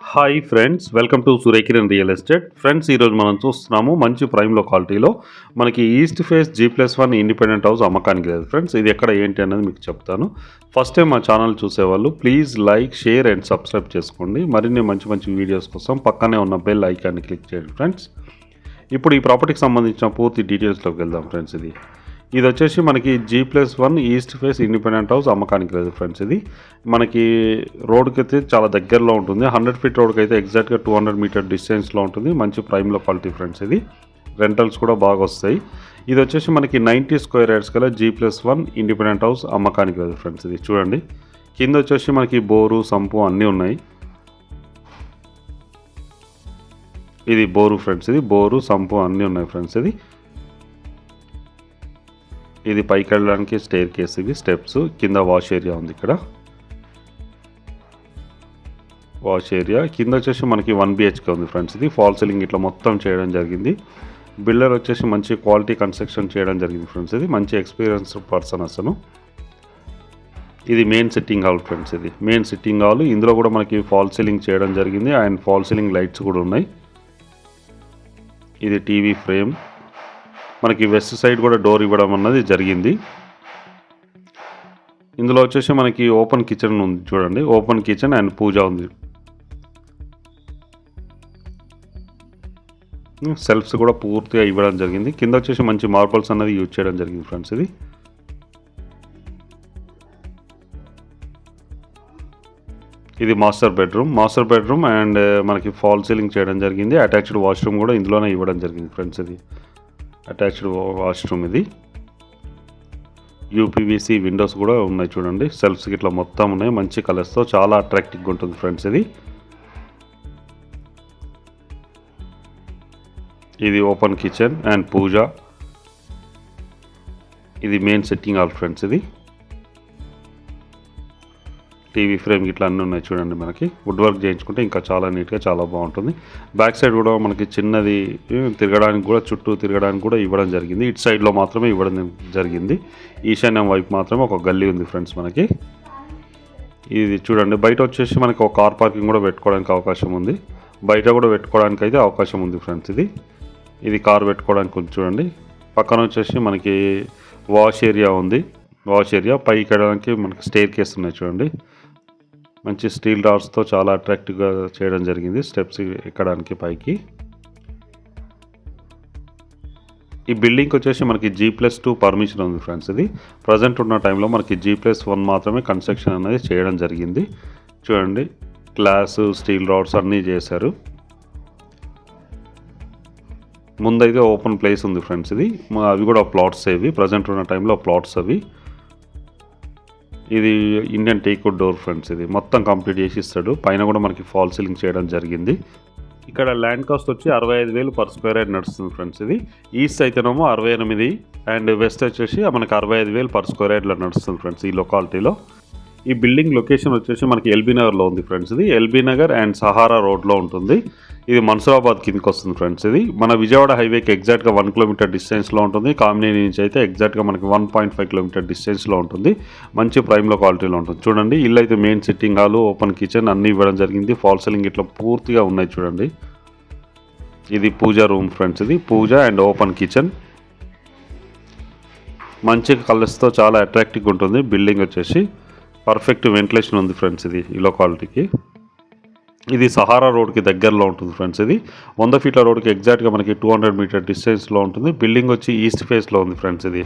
Hi friends welcome to Surekiran real estate friends ఈరోజు మనం చూస్తున్నాము మంచి ప్రైమ్ లొకాలిటీలో మనకి east face G plus one independent house అమ్మకానికి లేదు ఫ్రెండ్స్ ఇది ఎక్కడ ఏంటి అనేది మీకు చెప్తాను. ఫస్ట్ టైం మా ఛానల్ చూసేవాళ్ళు please like share and subscribe చేసుకోండి. మరిన్ని మంచి మంచి వీడియోస్ కోసం పక్కనే ఉన్న బెల్ ఐకాన్ని క్లిక్ చేయండి ఫ్రెండ్స్ ఇప్పుడు ఈ ప్రాపర్టీకి సంబంధించిన పూర్తి డీటెయిల్స్లోకి వెళ్దాం ఫ్రెండ్స్ ఇది. ఇది వచ్చేసి మనకి G plus one east face independent house అమ్మకానికి లేదు ఫ్రెండ్స్ ఇది. మనకి రోడ్కి అయితే చాలా దగ్గరలో ఉంటుంది. హండ్రెడ్ ఫీట్ రోడ్కి అయితే ఎగ్జాక్ట్గా టూ హండ్రెడ్ మీటర్ డిస్టెన్స్లో ఉంటుంది. మంచి ప్రైమ్లో క్వాలిటీ ఫ్రెండ్స్ ఇది. రెంటల్స్ కూడా బాగా వస్తాయి. ఇది వచ్చేసి మనకి నైంటీ స్క్వేర్ యార్డ్స్ కల G plus one independent house అమ్మకానికి లేదు ఫ్రెండ్స్ ఇది. చూడండి. కింద వచ్చేసి మనకి బోరు సంపు అన్నీ ఉన్నాయి. ఇది బోరు ఫ్రెండ్స్ ఇది. బోరు సంపు అన్నీ ఉన్నాయి ఫ్రెండ్స్ ఇది. ఇది పైకి వెళ్ళడానికి స్టేర్ కేస్ ఇవి స్టెప్స్. కింద వాష్ ఏరియా ఉంది ఇక్కడ. Wash area. కింద వచ్చేసి మనకి వన్ బిహెచ్కే ఉంది ఫ్రెండ్స్ ఇది. ఫాల్ సీలింగ్ ఇట్లా మొత్తం చేయడం జరిగింది. బిల్డర్ వచ్చేసి మంచి క్వాలిటీ కన్స్ట్రక్షన్ చేయడం జరిగింది ఫ్రెండ్స్ ఇది. మంచి ఎక్స్పీరియన్స్ పర్సన్ అసలు. ఇది మెయిన్ సిట్టింగ్ హాల్ ఫ్రెండ్స్ ఇది. Main sitting hall. ఇందులో కూడా మనకి ఫాల్ సీలింగ్ చేయడం జరిగింది. అండ్ ఫాల్ సీలింగ్ లైట్స్ కూడా ఉన్నాయి. ఇది టీవీ ఫ్రేమ్. మనకి వెస్ట్ సైడ్ కూడా డోర్ ఇవ్వడం అన్నది జరిగింది. ఇందులో వచ్చేసి మనకి ఓపెన్ కిచెన్ ఉంది చూడండి. ఓపెన్ కిచెన్ అండ్ పూజ ఉంది. సెల్ఫ్స్ కూడా పూర్తిగా ఇవ్వడం జరిగింది. కింద వచ్చేసి మంచి మార్బల్స్ అన్నది యూజ్ చేయడం జరిగింది ఫ్రెండ్స్ ఇది. ఇది master bedroom. Master bedroom and మనకి ఫాల్ సీలింగ్ చేయడం జరిగింది. అటాచ్డ్ వాష్రూమ్ కూడా ఇందులోనే ఇవ్వడం జరిగింది ఫ్రెండ్స్ ఇది. అటాచ్డ్ వాష్రూమ్ ఇది. యూపీవీసీ విండోస్ కూడా ఉన్నాయి చూడండి. సెల్ఫ్స్ ఇట్లా మొత్తం ఉన్నాయి. మంచి కలర్స్తో చాలా అట్రాక్టివ్గా ఉంటుంది ఫ్రెండ్స్ ఇది. ఇది ఓపెన్ కిచెన్ అండ్ పూజ ఇది మెయిన్ సెట్టింగ్ ఆల్ ఫ్రెండ్స్ ఇది. టీవీ ఫ్రేమ్ ఇట్లా అన్నీ ఉన్నాయి చూడండి మనకి. వుడ్ వర్క్ చేయించుకుంటే ఇంకా చాలా నీట్గా చాలా బాగుంటుంది. బ్యాక్ సైడ్ కూడా మనకి చిన్నది తిరగడానికి కూడా చుట్టూ తిరగడానికి కూడా ఇవ్వడం జరిగింది. ఇటు సైడ్లో మాత్రమే ఇవ్వడం జరిగింది. ఈశాన్యం వైపు మాత్రమే ఒక గల్లీ ఉంది ఫ్రెండ్స్ మనకి. ఇది చూడండి బయట వచ్చేసి మనకి ఒక కార్ పార్కింగ్ కూడా పెట్టుకోవడానికి అవకాశం ఉంది. బయట కూడా పెట్టుకోవడానికి అయితే అవకాశం ఉంది ఫ్రెండ్స్ ఇది. ఇది కార్ పెట్టుకోవడానికి చూడండి. పక్కన వచ్చేసి మనకి వాష్ ఏరియా ఉంది. Wash area. పైకి వెళ్ళడానికి మనకి స్టేర్ కేస్ ఉన్నాయి చూడండి. మంచి స్టీల్ డార్స్తో చాలా అట్రాక్టివ్గా చేయడం జరిగింది స్టెప్స్ ఎక్కడానికి పైకి. ఈ బిల్డింగ్కి వచ్చేసి మనకి జీ ప్లస్ టూ పర్మిషన్ ఉంది ఫ్రెండ్స్ ఇది. ప్రజెంట్ ఉన్న టైంలో మనకి జీ ప్లస్ వన్ మాత్రమే కన్స్ట్రక్షన్ అనేది చేయడం జరిగింది. చూడండి గ్లాస్ స్టీల్ రాడ్స్ అన్నీ చేశారు. ముందైతే ఓపెన్ ప్లేస్ ఉంది ఫ్రెండ్స్ ఇది. అవి కూడా ప్లాట్స్ ఇవి. ప్రజెంట్ ఉన్న టైంలో ప్లాట్స్ అవి. ఇది ఇండియన్ టేక్వుడ్ డోర్ ఫ్రెండ్స్ ఇది. మొత్తం కంప్లీట్ చేసి ఇస్తాడు. పైన కూడా మనకి ఫాల్ సీలింగ్ చేయడం జరిగింది. ఇక్కడ ల్యాండ్ కాస్ట్ వచ్చి అరవై ఐదు వేలు పర్ స్క్వేర్ యార్డ్ నడుస్తుంది ఫ్రెండ్స్ ఇది. ఈస్ట్ అయితేనేమో అరవై ఎనిమిది అండ్ వెస్ట్ వచ్చేసి మనకి అరవై ఐదు వేలు పర్ స్క్వేర్ యార్డ్లో నడుస్తుంది ఫ్రెండ్స్ ఈ లొకాలిటీలో ఈ బిల్డింగ్ లొకేషన్ వచ్చేసి మనకి ఎల్బీ నగర్లో ఉంది ఫ్రెండ్స్ ఇది. ఎల్బీ నగర్ అండ్ సహారా రోడ్లో ఉంటుంది. ఇది మన్సూరాబాద్ కిందకి వస్తుంది ఫ్రెండ్స్ ఇది. మన విజయవాడ హైవేకి ఎగ్జాక్ట్గా వన్ కిలోమీటర్ డిస్టెన్స్లో ఉంటుంది. కామినేని నుంచి అయితే ఎగ్జాక్ట్గా మనకి వన్ పాయింట్ ఫైవ్ కిలోమీటర్ డిస్టెన్స్లో ఉంటుంది. మంచి ప్రైమ్లో క్వాలిటీలో ఉంటుంది. చూడండి ఇల్లు అయితే main sitting hall open kitchen అన్నీ ఇవ్వడం జరిగింది. ఫాల్ సీలింగ్ ఇట్లా పూర్తిగా ఉన్నాయి చూడండి. ఇది పూజ రూమ్ ఫ్రెండ్స్ ఇది. Puja and open kitchen. మంచి కలర్స్తో చాలా అట్రాక్టివ్గా ఉంటుంది. బిల్డింగ్ వచ్చేసి పర్ఫెక్ట్ వెంటిలేషన్ ఉంది ఫ్రెండ్స్ ఇది ఈ లొకాలిటీకి ఇది సహారా రోడ్కి దగ్గరలో ఉంటుంది ఫ్రెండ్స్ ఇది. వంద ఫీట్ల రోడ్కి ఎగ్జాక్ట్గా మనకి టూ హండ్రెడ్ మీటర్ డిస్టెన్స్లో ఉంటుంది. బిల్డింగ్ వచ్చి ఈస్ట్ ఫేస్లో ఉంది ఫ్రెండ్స్ ఇది.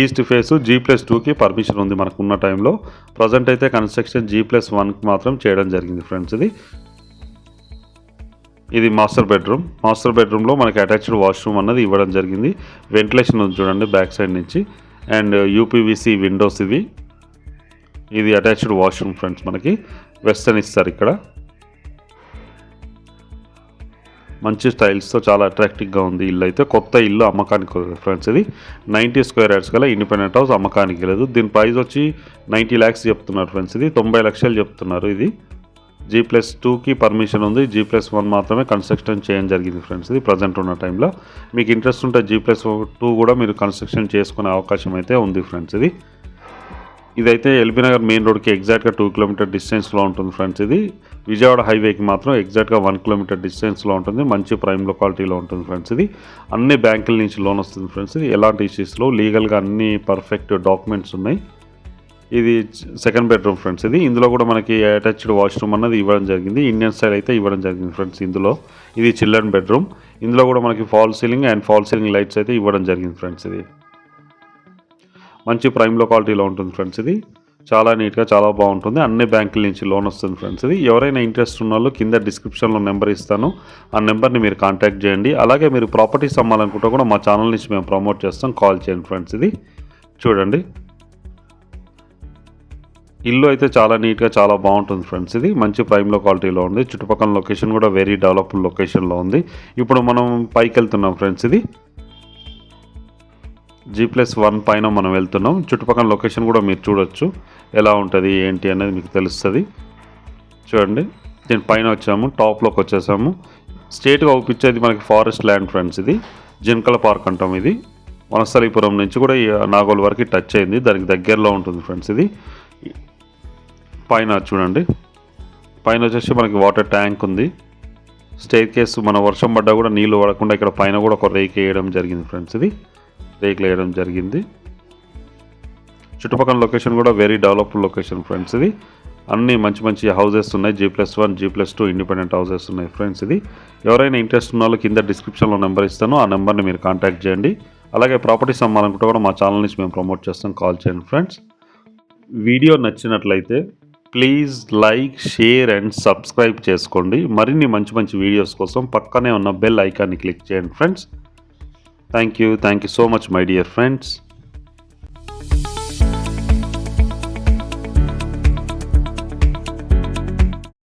ఈస్ట్ ఫేస్ జీ ప్లస్ టూకి పర్మిషన్ ఉంది మనకు ఉన్న టైంలో. ప్రజెంట్ అయితే కన్స్ట్రక్షన్ జీ ప్లస్ వన్కి మాత్రం చేయడం జరిగింది ఫ్రెండ్స్ ఇది. ఇది మాస్టర్ బెడ్రూమ్. మాస్టర్ బెడ్రూమ్లో మనకి అటాచ్డ్ వాష్రూమ్ అన్నది ఇవ్వడం జరిగింది. వెంటిలేషన్ ఉంది చూడండి బ్యాక్ సైడ్ నుంచి. అండ్ యూపీవీసీ విండోస్ ఇవి. ఇది అటాచ్డ్ వాష్రూమ్ ఫ్రెండ్స్ మనకి. వెస్టర్న్ ఇస్తారు ఇక్కడ. మంచి స్టైల్స్తో చాలా అట్రాక్టివ్గా ఉంది ఇల్లు అయితే. కొత్త ఇల్లు అమ్మకానికి ఫ్రెండ్స్ ఇది. నైంటీ స్క్వేర్ యార్డ్స్ గల ఇండిపెండెంట్ హౌస్ అమ్మకానికి లేదు దీని ప్రైస్ వచ్చి నైంటీ ల్యాక్స్ చెప్తున్నారు ఫ్రెండ్స్ ఇది. తొంభై లక్షలు చెప్తున్నారు ఇది. జీ ప్లస్ టూకి పర్మిషన్ ఉంది. జీ ప్లస్ వన్ మాత్రమే కన్స్ట్రక్షన్ చేయడం జరిగింది ఫ్రెండ్స్ ఇది ప్రజెంట్ ఉన్న టైంలో మీకు ఇంట్రెస్ట్ ఉంటే జీ ప్లస్ టూ కూడా మీరు కన్స్ట్రక్షన్ చేసుకునే అవకాశం అయితే ఉంది ఫ్రెండ్స్ ఇది. ఇదైతే ఎల్బీ నగర్ మెయిన్ రోడ్కి ఎగ్జాక్ట్గా టూ కిలోమీటర్ డిస్టెన్స్లో ఉంటుంది ఫ్రెండ్స్ ఇది. విజయవాడ హైవేకి మాత్రం ఎగ్జాక్ట్గా వన్ కిలోమీటర్ డిస్టెన్స్లో ఉంటుంది. మంచి ప్రైమ్ లొకాలిటీలో ఉంటుంది ఫ్రెండ్స్ ఇది. అన్ని బ్యాంకుల నుంచి లోన్ వస్తుంది ఫ్రెండ్స్ ఇది. ఎలాంటి ఇష్యూస్లో లీగల్గా అన్ని పర్ఫెక్ట్ డాక్యుమెంట్స్ ఉన్నాయి. ఇది సెకండ్ బెడ్రూమ్ ఫ్రెండ్స్ ఇది. ఇందులో కూడా మనకి అటాచ్డ్ వాష్రూమ్ అన్నది ఇవ్వడం జరిగింది. ఇండియన్ స్టైల్ అయితే ఇవ్వడం జరిగింది ఫ్రెండ్స్ ఇందులో. ఇది చిల్డ్రన్ బెడ్రూమ్. ఇందులో కూడా మనకి fall ceiling and fall ceiling lights అయితే ఇవ్వడం జరిగింది ఫ్రెండ్స్ ఇది. మంచి ప్రైమ్లో క్వాలిటీలో ఉంటుంది ఫ్రెండ్స్ ఇది. చాలా నీట్గా చాలా బాగుంటుంది. అన్ని బ్యాంకుల నుంచి లోన్ వస్తుంది ఫ్రెండ్స్ ఇది. ఎవరైనా ఇంట్రెస్ట్ ఉన్న వాళ్ళు కింద డిస్క్రిప్షన్లో నెంబర్ ఇస్తాను. ఆ నెంబర్ని మీరు కాంటాక్ట్ చేయండి. అలాగే మీరు ప్రాపర్టీస్ అమ్మాలనుకుంటే కూడా మా ఛానల్ నుంచి మేము ప్రమోట్ చేస్తాం. కాల్ చేయండి ఫ్రెండ్స్ ఇది. చూడండి. ఇల్లు అయితే చాలా నీట్గా చాలా బాగుంటుంది ఫ్రెండ్స్ ఇది. మంచి ప్రైమ్లో క్వాలిటీలో ఉంది. చుట్టుపక్కల లొకేషన్ కూడా వెరీ డెవలప్డ్ లొకేషన్లో ఉంది. ఇప్పుడు మనం పైకి వెళ్తున్నాం ఫ్రెండ్స్ ఇది. జీ ప్లస్ వన్ పైన మనం వెళ్తున్నాం. చుట్టుపక్కల లొకేషన్ కూడా మీరు చూడొచ్చు. ఎలా ఉంటుంది ఏంటి అనేది మీకు తెలుస్తుంది. చూడండి. దీని పైన వచ్చాము టాప్లోకి వచ్చేసాము. స్ట్రేట్గా అవుపించేది మనకి ఫారెస్ట్ ల్యాండ్ ఫ్రెండ్స్ ఇది. జింకల పార్క్ అంటాం ఇది. వనస్థలీపురం నుంచి కూడా ఈ నాగోల్ వరకు టచ్ అయింది. దానికి దగ్గరలో ఉంటుంది ఫ్రెండ్స్ ఇది. పైన చూడండి. పైన వచ్చేసి మనకి వాటర్ ట్యాంక్ ఉంది. స్టేర్ కేసు మన వర్షం పడ్డా కూడా నీళ్ళు పడకుండా ఇక్కడ పైన కూడా ఒక రేక్ వేయడం జరిగింది ఫ్రెండ్స్ ఇది. రేకులు వేయడం జరిగింది. చుట్టుపక్కల లొకేషన్ కూడా వెరీ డెవలప్డ్ లొకేషన్ ఫ్రెండ్స్ ఇది. అన్ని మంచి మంచి హౌసెస్ ఉన్నాయి. G plus one G plus two independent houses ఉన్నాయి ఫ్రెండ్స్ ఇది. ఎవరైనా ఇంట్రెస్ట్ ఉన్న వాళ్ళు కింద డిస్క్రిప్షన్లో నెంబర్ ఇస్తాను. ఆ నెంబర్ని మీరు కాంటాక్ట్ చేయండి. అలాగే ప్రాపర్టీస్ అమ్మాలనుకుంటే కూడా మా ఛానల్ నుంచి మేము ప్రమోట్ చేస్తాం. కాల్ చేయండి ఫ్రెండ్స్ వీడియో నచ్చినట్లయితే please like share and subscribe చేసుకోండి. మరిన్ని మంచి మంచి వీడియోస్ కోసం పక్కనే ఉన్న బెల్ ఐకాన్ని క్లిక్ చేయండి friends Thank you. Thank you so much, my dear friends.